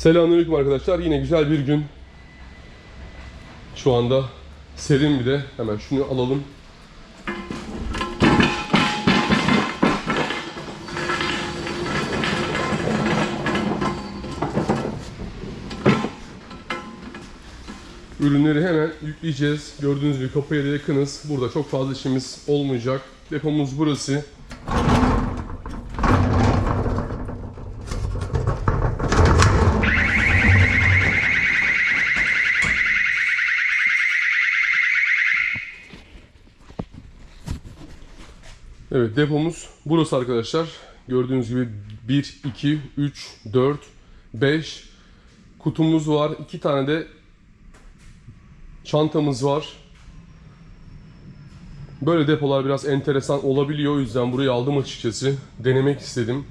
Selamünaleyküm arkadaşlar. Yine güzel bir gün. Şu anda serin bir de. Hemen şunu alalım. Ürünleri hemen yükleyeceğiz. Gördüğünüz gibi kapıya da yakınız. Burada çok fazla işimiz olmayacak. Depomuz burası. Evet depomuz burası arkadaşlar. Gördüğünüz gibi 1, 2, 3, 4, 5 kutumuz var. 2 tane de çantamız var. Böyle depolar biraz enteresan olabiliyor. O yüzden burayı aldım açıkçası. Denemek istedim.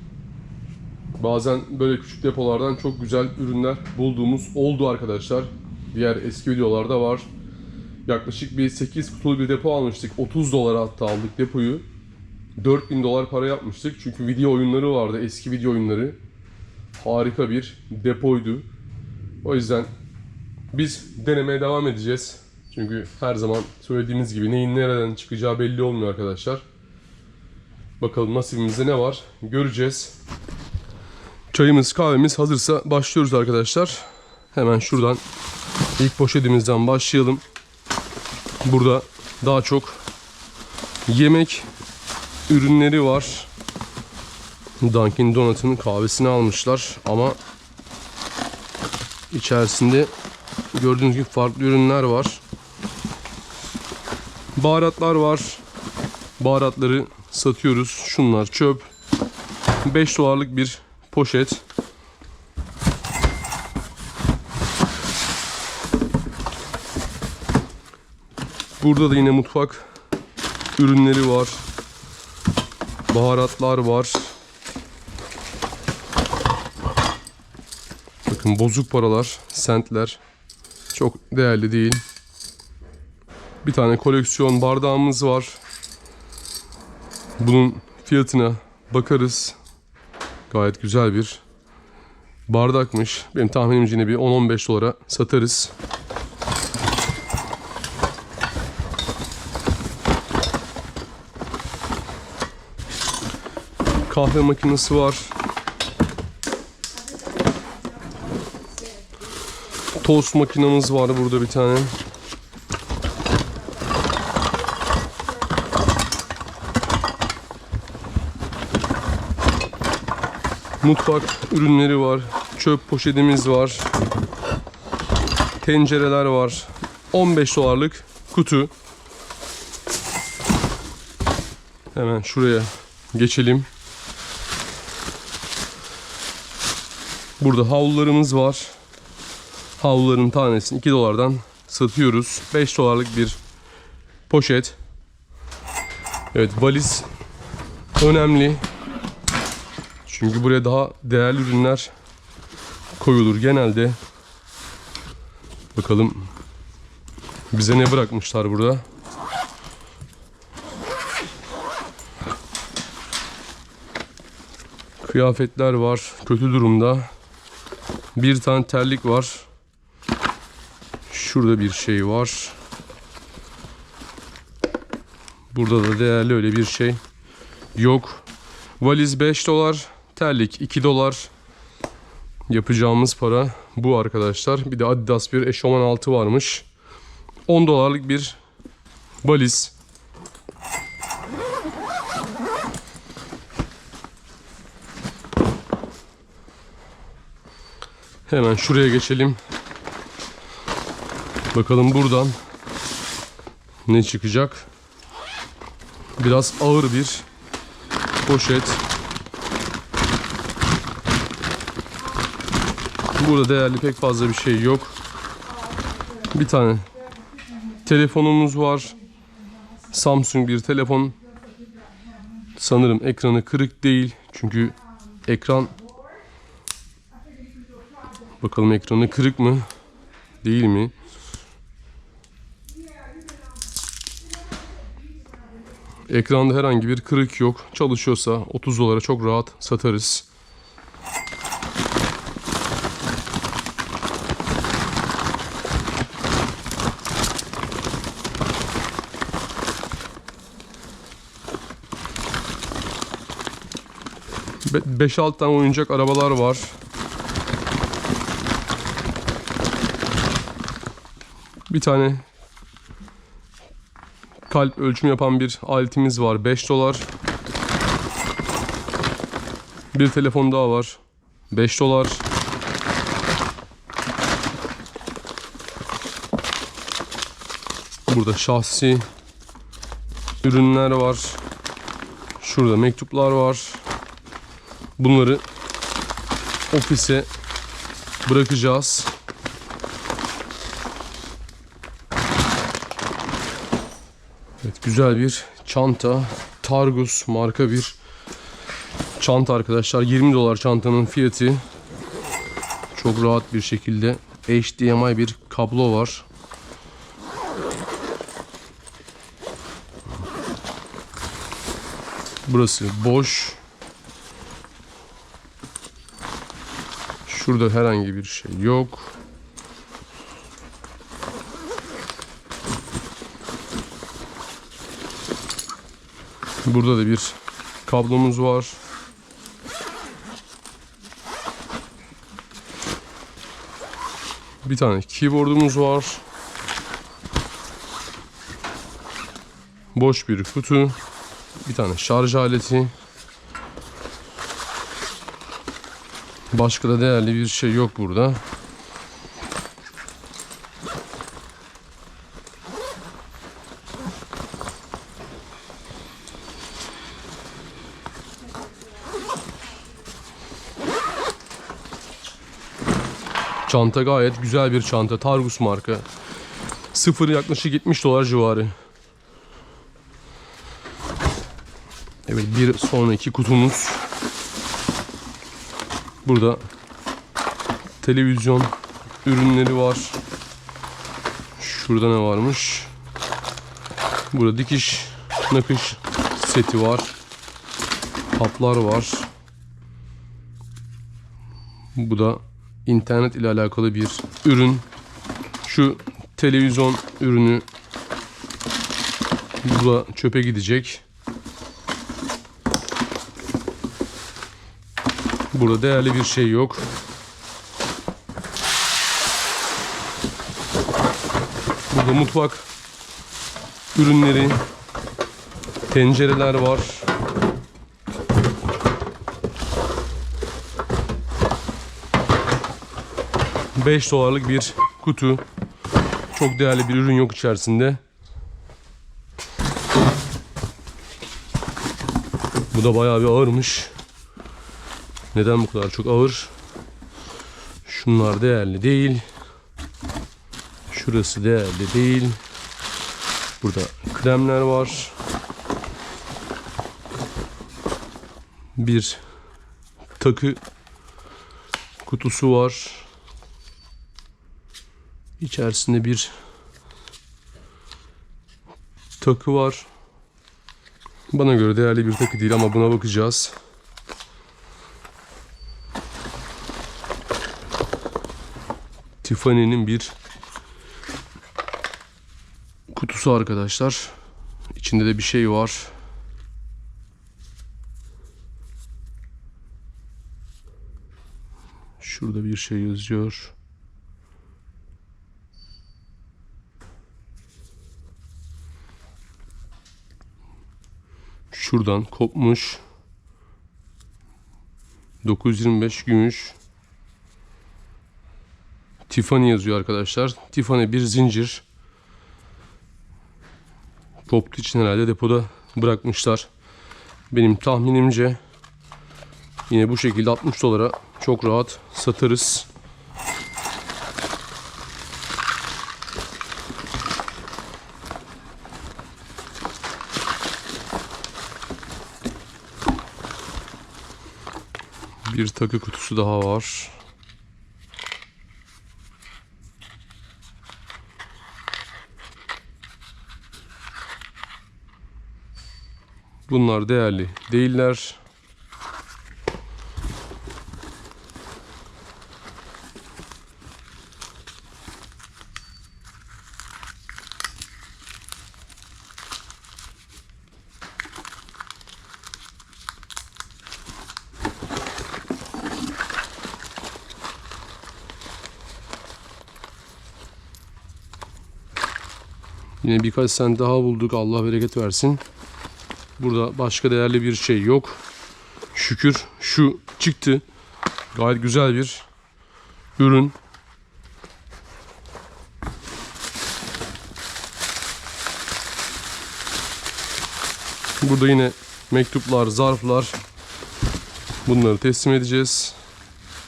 Bazen böyle küçük depolardan çok güzel ürünler bulduğumuz oldu arkadaşlar. Diğer eski videolarda var. Yaklaşık bir 8 kutulu bir depo almıştık. 30 dolara hatta aldık depoyu. 4000 dolar para yapmıştık. Çünkü video oyunları vardı. Eski video oyunları. Harika bir depoydu. O yüzden biz denemeye devam edeceğiz. Çünkü her zaman söylediğimiz gibi neyin nereden çıkacağı belli olmuyor arkadaşlar. Bakalım nasibimizde ne var göreceğiz. Çayımız kahvemiz hazırsa başlıyoruz arkadaşlar. Hemen şuradan ilk poşetimizden başlayalım. Burada daha çok yemek ürünleri var. Dunkin Donut'un kahvesini almışlar ama içerisinde gördüğünüz gibi farklı ürünler var. Baharatlar var. Baharatları satıyoruz. Şunlar çöp. 5 dolarlık bir poşet. Burada da yine mutfak ürünleri var. Baharatlar var. Bakın bozuk paralar, sentler. Çok değerli değil. Bir tane koleksiyon bardağımız var. Bunun fiyatına bakarız. Gayet güzel bir bardakmış. Benim tahminimce yine bir 10-15 dolara satarız. Kahve makinesi var. Tost makinamız var burada bir tane. Mutfak ürünleri var. Çöp poşetimiz var. Tencereler var. 15 dolarlık kutu. Hemen şuraya geçelim. Burada havlularımız var. Havluların tanesini 2 dolardan satıyoruz. 5 dolarlık bir poşet. Evet valiz önemli. Çünkü buraya daha değerli ürünler koyulur genelde. Bakalım bize ne bırakmışlar burada. Kıyafetler var kötü durumda. Bir tane terlik var. Şurada bir şey var. Burada da değerli öyle bir şey yok. Valiz 5 dolar, terlik 2 dolar. Yapacağımız para bu arkadaşlar. Bir de Adidas bir eşofman altı varmış. 10 dolarlık bir valiz. Hemen şuraya geçelim. Bakalım buradan ne çıkacak. Biraz ağır bir poşet. Burada değerli pek fazla bir şey yok. Bir tane telefonumuz var. Samsung bir telefon. Sanırım ekranı kırık değil. Çünkü ekran Bakalım ekranı kırık mı? Değil mi? Ekranda herhangi bir kırık yok. Çalışıyorsa 30 dolara çok rahat satarız. Be 5-6 tane oyuncak arabalar var. Bir tane kalp ölçümü yapan bir aletimiz var. 5 dolar. Bir telefon daha var. 5 dolar. Burada şahsi ürünler var. Şurada mektuplar var. Bunları ofise bırakacağız. Güzel bir çanta. Targus marka bir çanta arkadaşlar. 20 dolar çantanın fiyatı. Çok rahat bir şekilde HDMI bir kablo var. Burası boş. Şurada herhangi bir şey yok. Burada da bir kablomuz var. Bir tane keyboardumuz var. Boş bir kutu. Bir tane şarj aleti. Başka da değerli bir şey yok burada. Çanta gayet güzel bir çanta. Targus marka. Sıfır yaklaşık 70 dolar civarı. Evet bir sonraki kutumuz. Burada televizyon ürünleri var. Şurada ne varmış? Burada dikiş nakış seti var. Kaplar var. Bu da internet ile alakalı bir ürün. Şu televizyon ürünü bu da çöpe gidecek. Burada değerli bir şey yok. Burada mutfak ürünleri, tencereler var. Beş dolarlık bir kutu. Çok değerli bir ürün yok içerisinde. Bu da bayağı bir ağırmış. Neden bu kadar çok ağır? Şunlar değerli değil. Şurası değerli değil. Burada kremler var. Bir takı kutusu var. İçerisinde bir takı var. Bana göre değerli bir takı değil ama buna bakacağız. Tiffany'nin bir kutusu arkadaşlar. İçinde de bir şey var. Şurada bir şey yazıyor. Şuradan kopmuş. 925 gümüş. Tiffany yazıyor arkadaşlar. Tiffany bir zincir. Koptu için herhalde depoda bırakmışlar. Benim tahminimce yine bu şekilde 60 dolara çok rahat satarız. Bir takı kutusu daha var. Bunlar değerli değiller. Yine birkaç sen daha bulduk. Allah bereket versin. Burada başka değerli bir şey yok. Şükür şu çıktı. Gayet güzel bir ürün. Burada yine mektuplar, zarflar. Bunları teslim edeceğiz.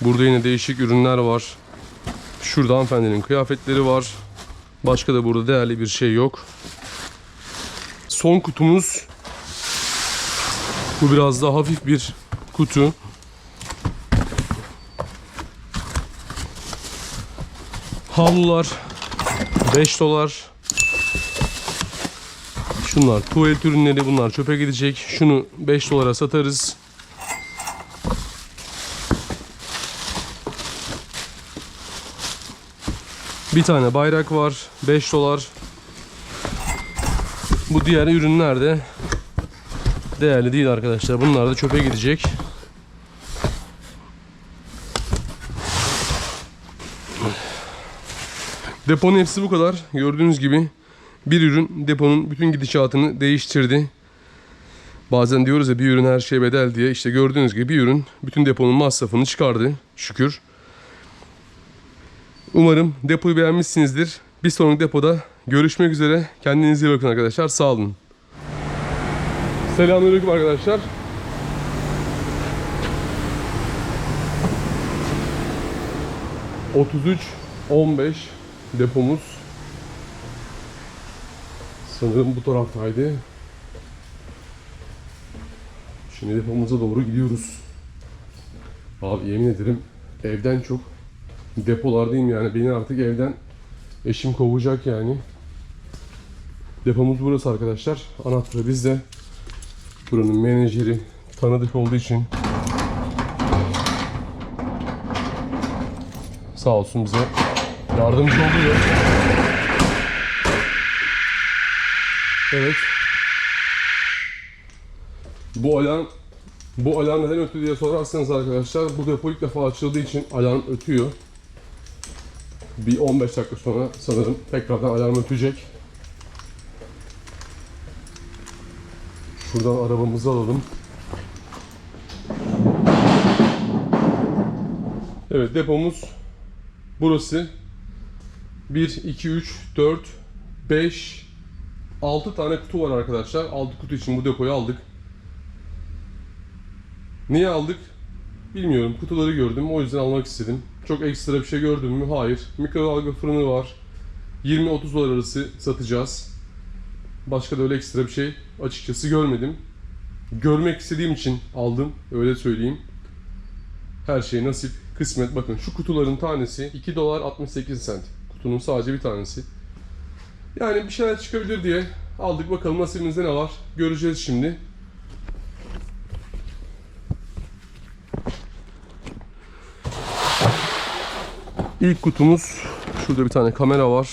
Burada yine değişik ürünler var. Şurada hanımefendinin kıyafetleri var. Başka da burada değerli bir şey yok. Son kutumuz. Bu biraz daha hafif bir kutu. Havlular 5 dolar. Şunlar tuvalet ürünleri bunlar çöpe gidecek. Şunu 5 dolara satarız. Bir tane bayrak var 5 dolar. Bu diğer ürünler de değerli değil arkadaşlar. Bunlar da çöpe gidecek. Deponun hepsi bu kadar. Gördüğünüz gibi bir ürün deponun bütün gidişatını değiştirdi. Bazen diyoruz ya bir ürün her şeye bedel diye. İşte gördüğünüz gibi bir ürün bütün deponun masrafını çıkardı. Şükür. Umarım depoyu beğenmişsinizdir. Bir sonraki depoda görüşmek üzere. Kendinize iyi bakın arkadaşlar. Sağ olun. Selamünaleyküm arkadaşlar. ...33 15 depomuz sanırım bu taraftaydı. Şimdi depomuza doğru gidiyoruz. Abi yemin ederim evden çok depolardayım yani beni artık evden eşim kovacak yani. Depomuz burası arkadaşlar. Anahtarı bizde. Buranın menajeri tanıdık olduğu için sağ olsun bize yardımcı oluyor. Evet. Bu alarm bu alarm neden ötü diye sorarsanız arkadaşlar bu depo ilk defa açıldığı için alarm ötüyor. Bir 15 dakika sonra sanırım tekrardan alarm ötecek. Şuradan arabamızı alalım. Evet depomuz burası. 1, 2, 3, 4, 5, 6 tane kutu var arkadaşlar. 6 kutu için bu depoyu aldık. Niye aldık? Bilmiyorum. Kutuları gördüm. O yüzden almak istedim. Çok ekstra bir şey gördüm mü? Hayır. Mikrodalga fırını var. 20-30 dolar arası satacağız. Başka da öyle ekstra bir şey açıkçası görmedim. Görmek istediğim için aldım. Öyle söyleyeyim. Her şey nasip, kısmet. Bakın şu kutuların tanesi 2 dolar 68 cent. Kutunun sadece bir tanesi. Yani bir şeyler çıkabilir diye aldık. Bakalım nasibimizde ne var. Göreceğiz şimdi. İlk kutumuz şurada bir tane kamera var.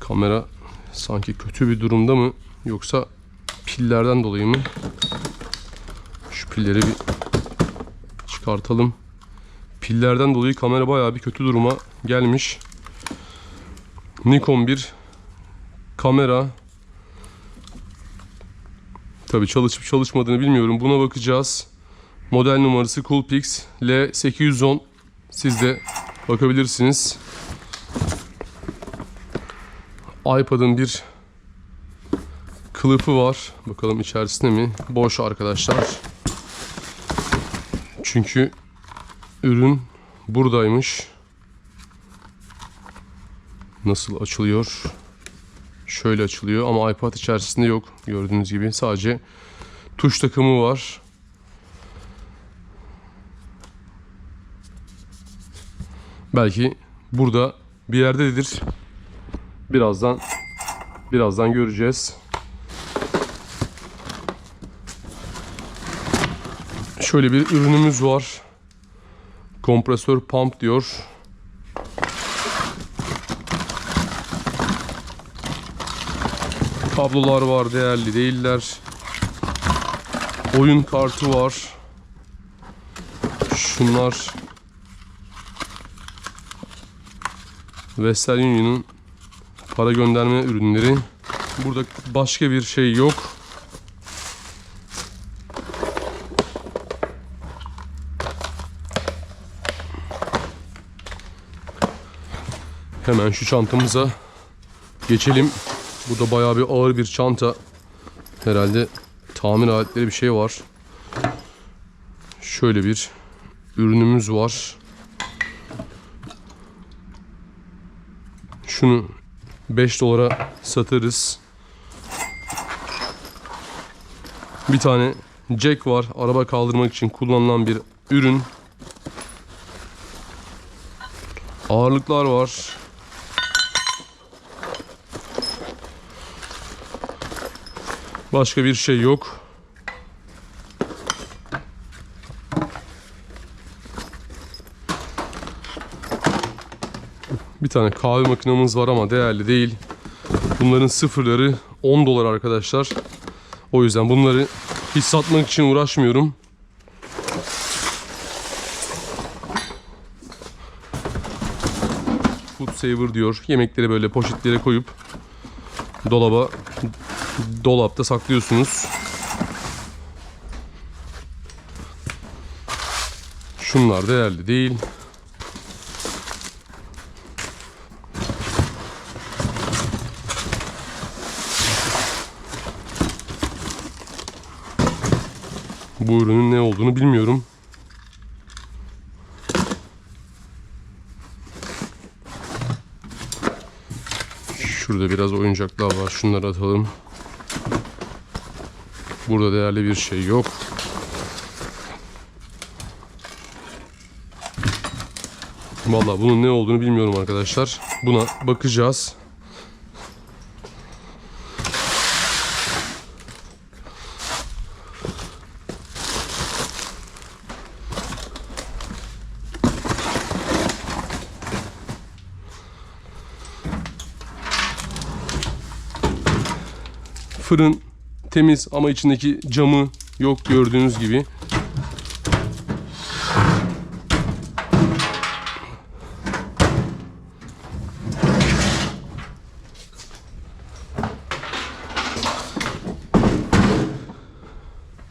Kamera sanki kötü bir durumda mı yoksa pillerden dolayı mı? Şu pilleri bir çıkartalım. Pillerden dolayı kamera bayağı bir kötü duruma gelmiş. Nikon bir kamera. Tabi çalışıp çalışmadığını bilmiyorum. Buna bakacağız. Model numarası Coolpix L810. Siz de bakabilirsiniz. iPad'ın bir kılıfı var. Bakalım içerisinde mi? Boş arkadaşlar. Çünkü ürün buradaymış. Nasıl açılıyor? Şöyle açılıyor ama iPad içerisinde yok. Gördüğünüz gibi sadece tuş takımı var. Belki burada bir yerdedir. Birazdan birazdan göreceğiz. Şöyle bir ürünümüz var. Kompresör pump diyor. Kablolar var değerli değiller. Oyun kartı var. Şunlar Western Union'un Para gönderme ürünleri. Burada başka bir şey yok. Hemen şu çantamıza geçelim. Burada bayağı bir ağır bir çanta. Herhalde tamir aletleri bir şey var. Şöyle bir ürünümüz var. Şunu 5 dolara satarız. Bir tane jack var. Araba kaldırmak için kullanılan bir ürün. Ağırlıklar var. Başka bir şey yok. Tane kahve makinamız var ama değerli değil. Bunların sıfırları 10 dolar arkadaşlar. O yüzden bunları hiç satmak için uğraşmıyorum. Food saver diyor. Yemekleri böyle poşetlere koyup dolaba dolapta saklıyorsunuz. Şunlar değerli değil. Bu ürünün ne olduğunu bilmiyorum. Şurada biraz oyuncaklar var. Şunları atalım. Burada değerli bir şey yok. Vallahi bunun ne olduğunu bilmiyorum arkadaşlar. Buna bakacağız. Fırın temiz ama içindeki camı yok gördüğünüz gibi.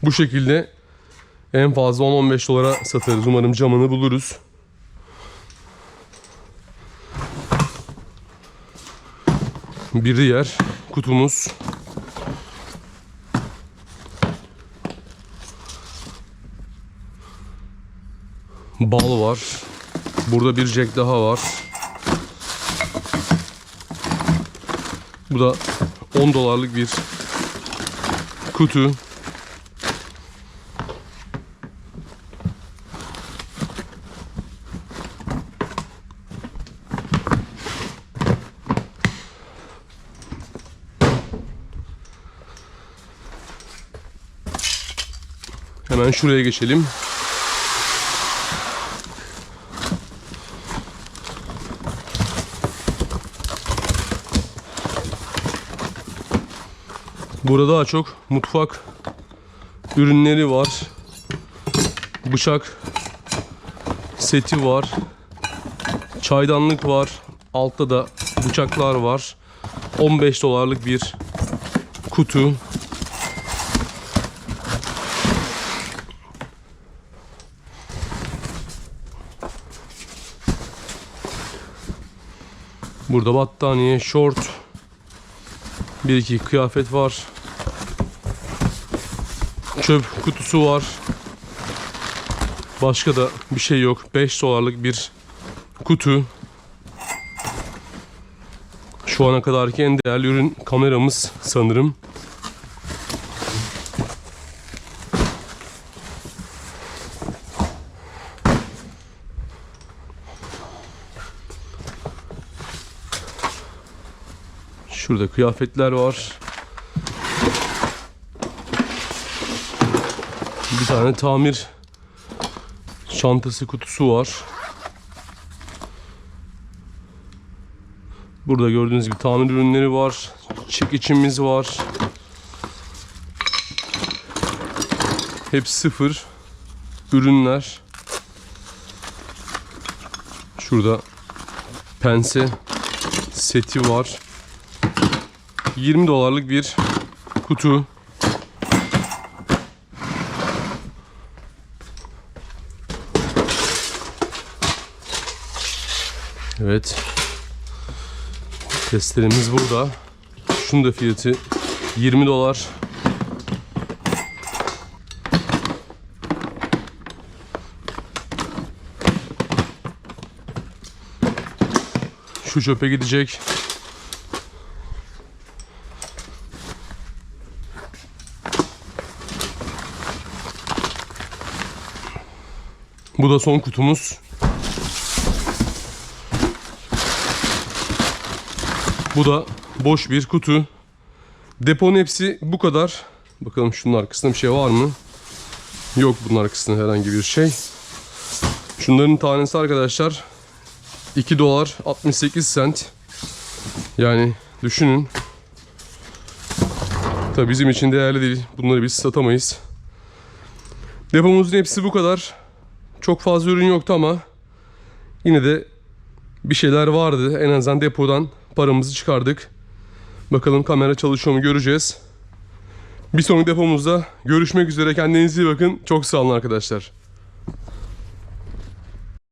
Bu şekilde en fazla 10-15 dolara satarız. Umarım camını buluruz. Bir diğer kutumuz. Bal var. Burada bir jack daha var. Bu da 10 dolarlık bir kutu. Hemen şuraya geçelim. Burada daha çok mutfak ürünleri var. Bıçak seti var. Çaydanlık var. Altta da bıçaklar var. 15 dolarlık bir kutu. Burada battaniye, şort, bir iki kıyafet var. Çöp kutusu var. Başka da bir şey yok. 5 dolarlık bir kutu. Şu ana kadarki en değerli ürün kameramız sanırım. Şurada kıyafetler var. Bir tane tamir çantası kutusu var. Burada gördüğünüz gibi tamir ürünleri var. Çekiçimiz var. Hep sıfır ürünler. Şurada pense seti var. 20 dolarlık bir kutu. Evet. Testeremiz burada. Şunun da fiyatı 20 dolar. Şu çöpe gidecek. Bu da son kutumuz. Bu da boş bir kutu. Deponun hepsi bu kadar. Bakalım şunun arkasında bir şey var mı? Yok bunun arkasında herhangi bir şey. Şunların tanesi arkadaşlar 2 dolar 68 sent. Yani düşünün. Tabii bizim için değerli değil. Bunları biz satamayız. Depomuzun hepsi bu kadar. Çok fazla ürün yoktu ama yine de bir şeyler vardı. En azından depodan paramızı çıkardık. Bakalım kamera çalışıyor mu göreceğiz. Bir sonraki depomuzda görüşmek üzere. Kendinize iyi bakın. Çok sağ olun arkadaşlar.